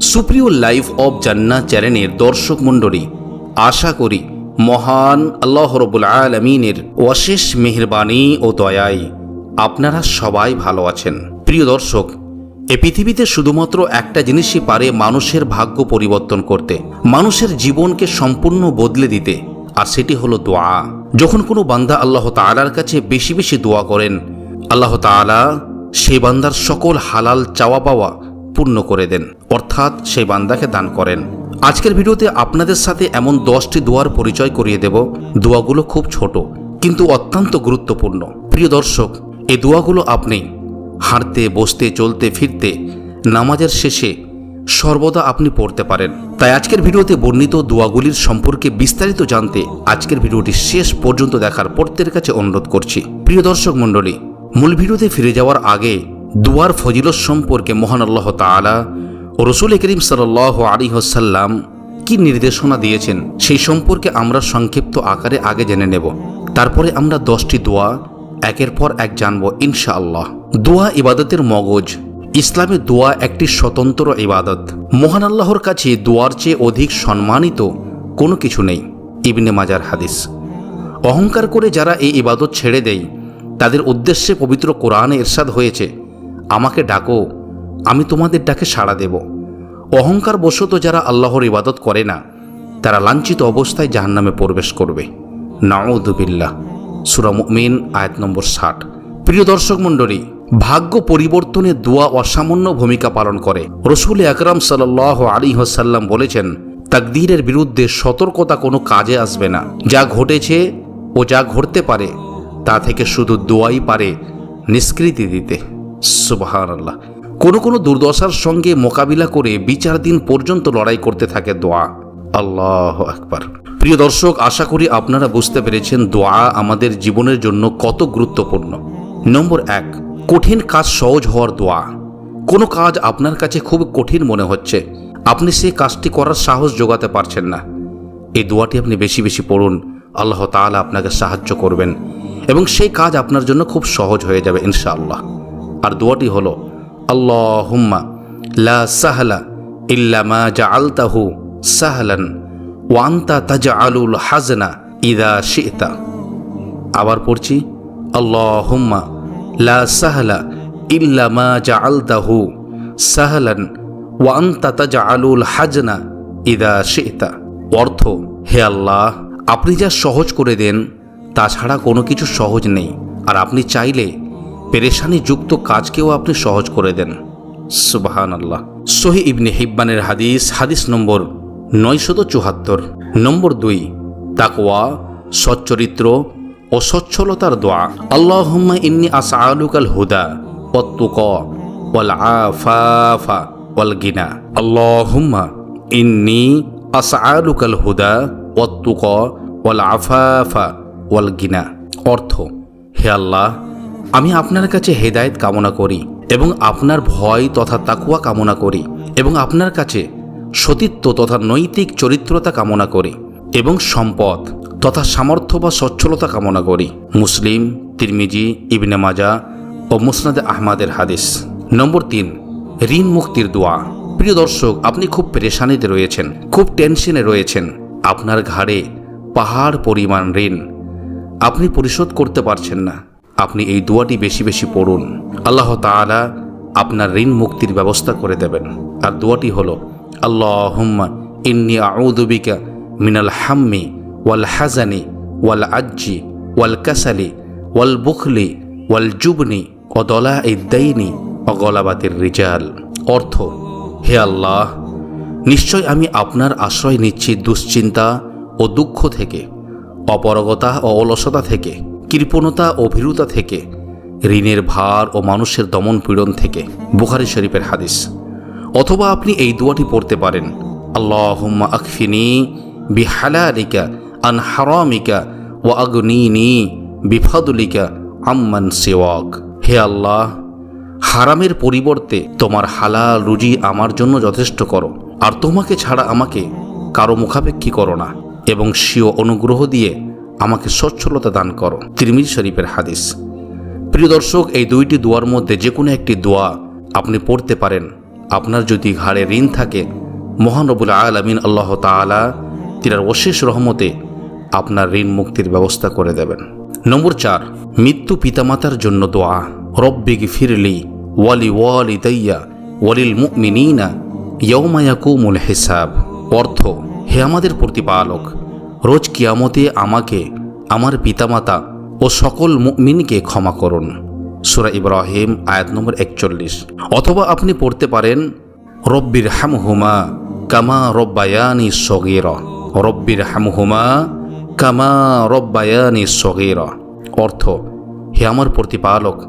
সুপ্রিয় life of জান্নাত চ্যানেলের দর্শক মণ্ডলী, আশা করি মহান আল্লাহ রবুল আলমিনের অশেষ মেহরবানি ও দয়ায় আপনারা সবাই ভালো আছেন। প্রিয় দর্শক, এ পৃথিবীতে শুধুমাত্র একটা জিনিসই পারে মানুষের ভাগ্য পরিবর্তন করতে, মানুষের জীবনকে সম্পূর্ণ বদলে দিতে। আর সেটি হলো দোয়া। যখন কোনো বান্দা আল্লাহ তাআলার কাছে বেশি বেশি দোয়া করেন, আল্লাহ তাআলা সেই বান্দার সকল হালাল চাওয়া পাওয়া পূর্ণ করে দেন, অর্থাৎ সেই বান্দাকে দান করেন। আজকের ভিডিওতে আপনাদের সাথে এমন দশটি দোয়ার পরিচয় করিয়ে দেব। দোয়াগুলো খুব ছোট, কিন্তু অত্যন্ত গুরুত্বপূর্ণ। প্রিয় দর্শক, এই দোয়াগুলো আপনি হাঁটতে, বসতে, চলতে, ফিরতে, নামাজের শেষে সর্বদা আপনি পড়তে পারেন। তাই আজকের ভিডিওতে বর্ণিত দোয়াগুলির সম্পর্কে বিস্তারিত জানতে আজকের ভিডিওটি শেষ পর্যন্ত দেখার প্রত্যেকের কাছে অনুরোধ করছি। প্রিয় দর্শক মণ্ডলী, মূল ভিডিওতে ফিরে যাওয়ার আগে দুয়ার ফজিলত সম্পর্কে মহান আল্লাহ তাআলা ও রসুল করিম সাল্লাহ আলী হাসাল্লাম কি নির্দেশনা দিয়েছেন সেই সম্পর্কে আমরা সংক্ষিপ্ত আকারে আগে জেনে নেব। তারপরে আমরা দশটি দোয়া, একের পর এক জানব ইনশাআল্লাহ। দোয়া ইবাদতের মগজ ইসলামে দোয়া একটি স্বতন্ত্র ইবাদত। মহান আল্লাহর কাছে দোয়ার চেয়ে অধিক সম্মানিত কোনো কিছু নেই। ইবনে মাজার হাদিস। অহংকার করে যারা এই ইবাদত ছেড়ে দেয়, তাদের উদ্দেশ্যে পবিত্র কোরআনে এরশাদ হয়েছে, আমাকে ডাকো, আমি তোমাদের ডাকে সাড়া দেব। অহংকার বশত যারা আল্লাহর ইবাদত করে না, তারা লাঞ্ছিত অবস্থায় জাহান্নামে প্রবেশ করবে। নাউদুবিল্লাহ সুরা মুমিন, আয়াত নম্বর ষাট। প্রিয় দর্শক মণ্ডলী ভাগ্য পরিবর্তনে দোয়া অসামান্য ভূমিকা পালন করে। রসুল আকরাম সাল্লাহ আলী হাসাল্লাম বলেছেন, তাকদীরের বিরুদ্ধে সতর্কতা কোনো কাজে আসবে না। যা ঘটেছে ও যা ঘটতে পারে, তা থেকে শুধু দোয়াই পারে নিষ্কৃতি দিতে। সুবাহান আল্লাহ কোনো কোনো দুর্দশার সঙ্গে মোকাবিলা করে বিচার দিন পর্যন্ত লড়াই করতে থাকে দোয়া। আল্লাহ একবার প্রিয় দর্শক, আশা করি আপনারা বুঝতে পেরেছেন, দোয়া আমাদের জীবনের জন্য কত গুরুত্বপূর্ণ। নম্বর এক কঠিন কাজ সহজ হওয়ার দোয়া। কোনো কাজ আপনার কাছে খুব কঠিন মনে হচ্ছে। আপনি সেই কাজটি করার সাহস জোগাতে পারছেন না। এই দোয়াটি আপনি বেশি বেশি পড়ুন। আল্লাহ তাআলা আপনাকে সাহায্য করবেন এবং সেই কাজ আপনার জন্য খুব সহজ হয়ে যাবে ইনশাআল্লাহ। আর দোয়াটি হলো আল্লাহ হুম্মা লা সাহলা ইল্লা মা জাআলতাহু সাহলান ওয়ান্তা তাজআলুল হাজনা ইদা শি'তা। আবার পড়ছি আল্লাহ হুম্মা লা সাহলা ইল্লা মা জাআলতাহু সাহলান ওয়ান্তা তাজআলুল হাজনা ইদা শি'তা। অর্থ, হে আল্লাহ, আপনি যা সহজ করে দেন তাছাড়া কোনো কিছু সহজ নেই। আর আপনি চাইলে পেরেশানি যুক্ত কাজকেও আপনি সহজ করে দেন। সুবাহান আল্লাহ সহি ইবনে হিব্বানের হাদিস হাদিস নম্বর নয়শত নম্বর দুই, তাকওয়া, সচ্চরিত্র ও সচ্ছলতার দোয়া। আল্লাহুম্মা ইন্নি আসআলুকাল হুদা ওয়াত্তুক ওয়াল আফাফা ওয়াল গিনা। আল্লাহুম্মা ইন্নি আসআলুকাল হুদা ওয়াত্তুক ওয়াল আফাফা ওয়াল গিনা। অর্থ, হে আল্লাহ, আমি আপনার কাছে হেদায়েত কামনা করি এবং আপনার ভয় তথা তাকুয়া কামনা করি এবং আপনার কাছে সতীত্ব তথা নৈতিক চরিত্রতা কামনা করি এবং সম্পদ তথা সামর্থ্য বা সচ্ছলতা কামনা করি। মুসলিম, তিরমিজি, ইবনে মাজা ও মুসনাদে আহমাদের হাদিস। নম্বর তিন, ঋণ মুক্তির দোয়া। প্রিয় দর্শক, আপনি খুব পেরেশানিতে রয়েছেন, খুব টেনশনে রয়েছেন। আপনার ঘাড়ে পাহাড় পরিমাণ ঋণ। আপনি পরিশোধ করতে পারছেন না। আপনি এই দোয়াটি বেশি বেশি পড়ুন। আল্লাহ তাআলা আপনার ঋণ মুক্তির ব্যবস্থা করে দেবেন। আর দোয়াটি হলো আল্লাহ ইন্নি আউদুবিকা মিনাল হাম্মি ওয়াল হাজানি, ওয়াল আজ্জি, ওয়াল কাসালি, ওয়াল বুখলি, ওয়াল জুবনি, ও দলা ইদ্দাইনি গলাবাতির রিজাল। অর্থ, হে আল্লাহ, নিশ্চয় আমি আপনার আশ্রয় নিচ্ছি দুশ্চিন্তা ও দুঃখ থেকে, অপরগতা ও অলসতা থেকে, কৃপণতা ও ভীরুতা থেকে, ঋণের ভার ও মানুষের দমন পীড়ন থেকে। বুখারি শরীফের হাদিস। অথবা আপনি এই দোয়াটি পড়তে পারেন, আল্লাহুম্মা আকফিনি বিহালালিকা আন হারামিকা ও বিফাদুলিকা আম্মান সেওয়াক। হে আল্লাহ, হারামের পরিবর্তে তোমার হালাল রুজি আমার জন্য যথেষ্ট করো, আর তোমাকে ছাড়া আমাকে কারও মুখাপেক্ষী করো না, এবং স্বীয় অনুগ্রহ দিয়ে আমাকে সচ্ছলতা দান করো। তিরমিজ শরীফের হাদিস। প্রিয় দর্শক, এই দুইটি দোয়ার মধ্যে যে কোনো একটি দোয়া আপনি পড়তে পারেন। আপনার যদি ঘাড়ে ঋণ থাকে মহানবুল আলমিন আল্লাহ তালা তিনার অশেষ রহমতে আপনার ঋণ মুক্তির ব্যবস্থা করে দেবেন। নম্বর চার, মৃত্যু পিতামাতার জন্য দোয়া। রব্বিক ফিরলি ওয়ালি ওয়ালি দইয়া ওয়ালিল মুমিনিনা ইয়ৌমায়াকুমুল হিসাব। অর্থ, হে আমাদের প্রতিপালক, রোজ কিয়ামতে আমাকে, আমার পিতামাতা ও সকল মুমিনকে ক্ষমা করুন। সুরা ইব্রাহিম, আয়াত নম্বর একচল্লিশ। অথবা আপনি পড়তে পারেন রব্বির হামহুমা কামা রব্বায়ানি সগির। রব্বির হামহুমা কামা রব্বায়ানি সগির। অর্থ, হে আমার প্রতিপালক,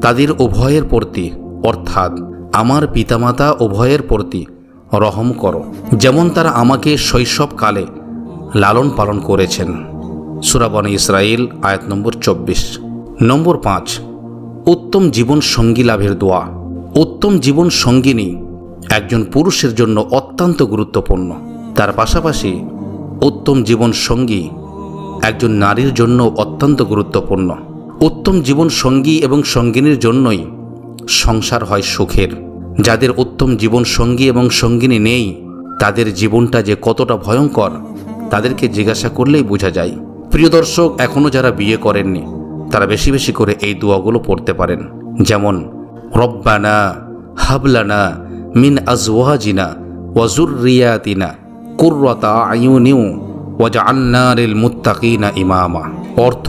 তাদের উভয়ের প্রতি, অর্থাৎ আমার পিতামাতা উভয়ের প্রতি রহম করো। যেমন তারা আমাকে শৈশবকালে লালন পালন করেছেন। সুরাবন ইসরায়েল আয়াত নম্বর চব্বিশ। নম্বর পাঁচ, উত্তম জীবন সঙ্গী লাভের দোয়া। উত্তম জীবন সঙ্গিনী একজন পুরুষের জন্য অত্যন্ত গুরুত্বপূর্ণ। তার পাশাপাশি উত্তম জীবন সঙ্গী একজন নারীর জন্য অত্যন্ত গুরুত্বপূর্ণ। উত্তম জীবন সঙ্গী এবং সঙ্গিনীর জন্যই সংসার হয় সুখের। যাদের উত্তম জীবন সঙ্গী এবং সঙ্গিনী নেই, তাদের জীবনটা যে কতটা ভয়ঙ্কর, তাদেরকে জিজ্ঞাসা করলেই বোঝা যায়। প্রিয় দর্শক এখনও যারা বিয়ে করেননি, তারা বেশি বেশি করে এই দোয়াগুলো পড়তে পারেন। যেমন, রব্বানা হাবলানা মিন আজওয়াজিনা ওয়াজুর রিয়াতিনা কুর্রতা আয়ুনিউ ওয়াজআলনারিল মুত্তাকিনা ইমামা। অর্থ,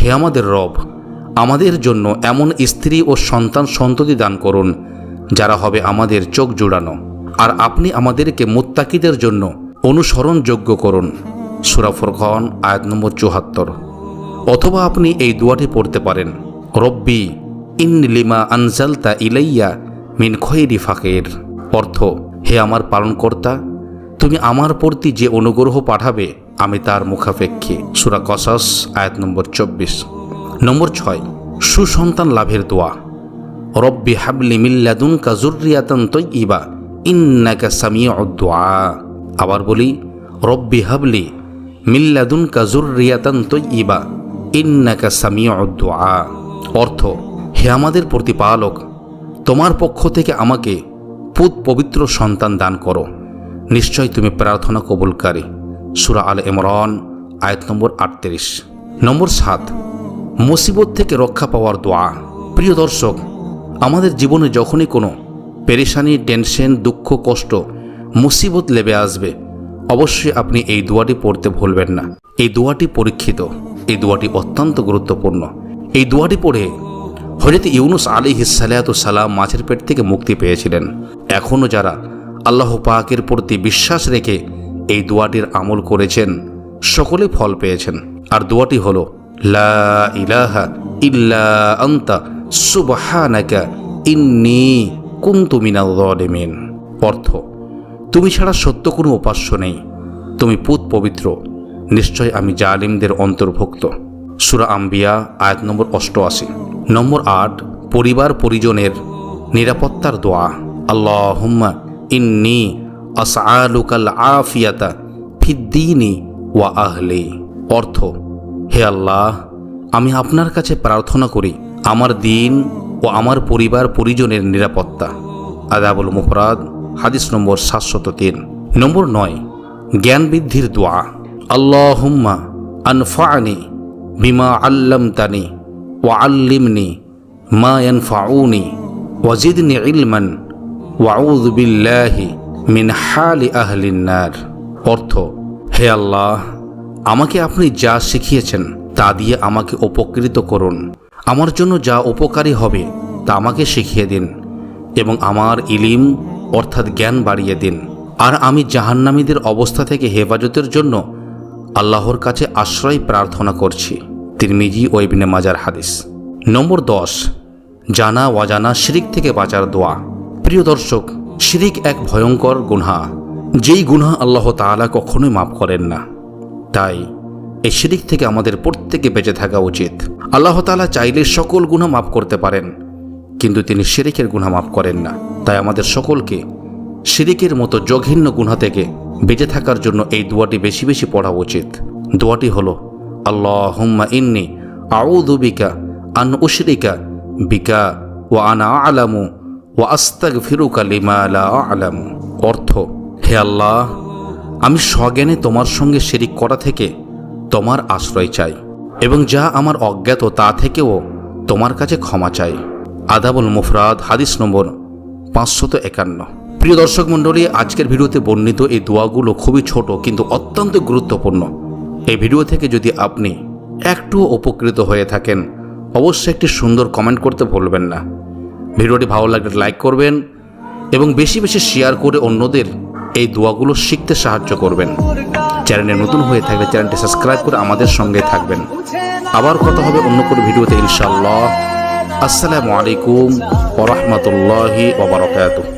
হে আমাদের রব, আমাদের জন্য এমন স্ত্রী ও সন্তান সন্ততি দান করুন, যারা হবে আমাদের চোখ জুড়ানো, আর আপনি আমাদেরকে মুত্তাকিদের জন্য অনুসরণযোগ্য করুন। সুরাফর খন আয়াত নম্বর চুহাত্তর অথবা আপনি এই দোয়াটি পড়তে পারেন, রব্বি ইন লিমা আনজালতা ইলাইয়া মিন খৈরি ফাকের। অর্থ, হে আমার পালনকর্তা তুমি আমার প্রতি যে অনুগ্রহ পাঠাবে, আমি তার মুখাপেক্ষী। সুরা কসাস, আয়াত নম্বর চব্বিশ। নম্বর ছয়, সুসন্তান লাভের দোয়া। রব্বি হাবলি মিল্লাদুন কাজুরিয়াতান তৈবা ইন্নাকা সামিয়া দোয়া। আবার বলি, রব্বি হাবলি মিল্লাদুন কাজুরিয়াতান তৈবা ইন্নাকা সামিয়া দোয়া। অর্থ, হে আমাদের প্রতিপালক, তোমার পক্ষ থেকে আমাকে পুত পবিত্র সন্তান দান করো। নিশ্চয় তুমি প্রার্থনা কবুলকারী। সুরা আল ইমরান, আয়াত নম্বর আটত্রিশ। নম্বর সাত, মুসিবত থেকে রক্ষা পাওয়ার দোয়া। প্রিয় দর্শক, আমাদের জীবনে যখনই কোনো পেরেশানি, টেনশন, দুঃখ, কষ্ট, মুসিবত লেবে আসবে, অবশ্যই আপনি এই দোয়াটি পড়তে ভুলবেন না। এই দোয়াটি পরীক্ষিত, এই দোয়াটি অত্যন্ত গুরুত্বপূর্ণ। এই দোয়াটি পড়ে হজরত ইউনুস আলী হিসালাত সালাম মাছের পেট থেকে মুক্তি পেয়েছিলেন। এখনও যারা আল্লাহ পাকের প্রতি বিশ্বাস রেখে এই দোয়াটির আমল করেছেন। সকলে ফল পেয়েছেন। আর দোয়াটি হল, লা ইলাহা ইন্নি অর্থ, তুমি ছাড়া সত্য কোনো উপাস্য নেই। তুমি পুত পবিত্র। নিশ্চয় আমি জালিমদের অন্তর্ভুক্ত। সুরা আম্বিয়া, আয়াত নম্বর অষ্টআশি। নম্বর আট পরিবার পরিজনের নিরাপত্তার দোয়া। আল্লাহ ইন্নি আসআলুকাল আফিয়াতা ফিদ্দিনি ওয়া আহলি। অর্থ, হে আল্লাহ, আমি আপনার কাছে প্রার্থনা করি আমার দিন ও আমার পরিবার পরিজনের নিরাপত্তা। আদাবুল মুফরাদ, হাদিস নম্বর সাতশত তিন। নম্বর নয়, জ্ঞান বৃদ্ধির দোয়া। আল্লাহুম্মা আনফানি বিমা আল্লামতানি ওয়া আল্লিমনি মা ইয়ানফাউনি ওয়াজিদনি ইলমান মিন হালি অর্থ, হে আল্লাহ, আমাকে আপনি যা শিখিয়েছেন তা দিয়ে আমাকে উপকৃত করুন। আমার জন্য যা উপকারী হবে তা আমাকে শিখিয়ে দিন এবং আমার ইলিম, অর্থাৎ জ্ঞান বাড়িয়ে দিন। আর আমি জাহান্নামীদের অবস্থা থেকে হেফাজতের জন্য আল্লাহর কাছে আশ্রয় প্রার্থনা করছি। তিরমিজি ও মাজার হাদিস। নম্বর দশ, জানা অজানা শিরিক থেকে বাঁচার দোয়া। প্রিয় দর্শক, শিরিক এক ভয়ঙ্কর গুনহা, যেই গুনহা আল্লাহ তাআলা কখনোই মাফ করেন না। তাই এই শিরিক থেকে আমাদের প্রত্যেকে বেঁচে থাকা উচিত। আল্লাহ তাআলা চাইলে সকল গুনাহ মাফ করতে পারেন, কিন্তু তিনি শিরিকের গুনাহ মাফ করেন না। তাই আমাদের সকলকে শিরিকের মতো জঘিন্য গুনাহ থেকে বেঁচে থাকার জন্য এই দোয়াটি বেশি বেশি পড়া উচিত। দোয়াটি হলো, আল্লাহুম্মা ইন্নি আউযু বিকা আন উশরিকা বিকা ও আনা আলামু ওয়া আস্তাগফিরুকা লিমা লা আলামু। অর্থ, হে আল্লাহ, আমি স্বজ্ঞানে তোমার সঙ্গে শিরিক করা থেকে তোমার আশ্রয় চাই এবং যা আমার অজ্ঞাত তা থেকেও তোমার কাছে ক্ষমা চাই। আদাবুল মুফরাদ, হাদিস নম্বর পাঁচশত একান্ন। প্রিয় দর্শক মণ্ডলী, আজকের ভিডিওতে বর্ণিত এই দোয়াগুলো খুবই ছোট কিন্তু অত্যন্ত গুরুত্বপূর্ণ। এই ভিডিও থেকে যদি আপনি একটু উপকৃত হয়ে থাকেন, অবশ্যই একটি সুন্দর কমেন্ট করতে ভুলবেন না। ভিডিওটি ভালো লাগলে লাইক করবেন এবং বেশি বেশি শেয়ার করে অন্যদের এই দোয়াগুলো শিখতে সাহায্য করবেন। চ্যানেলে নতুন হয়ে থাকলে চ্যানেলটি সাবস্ক্রাইব করে আমাদের সঙ্গে থাকবেন। আবার কথা হবে অন্য কোনো ভিডিওতে ইনশাল্লাহ আসসালামু আলাইকুম ওরহমতুল্লাহি ওবরাকাতুহ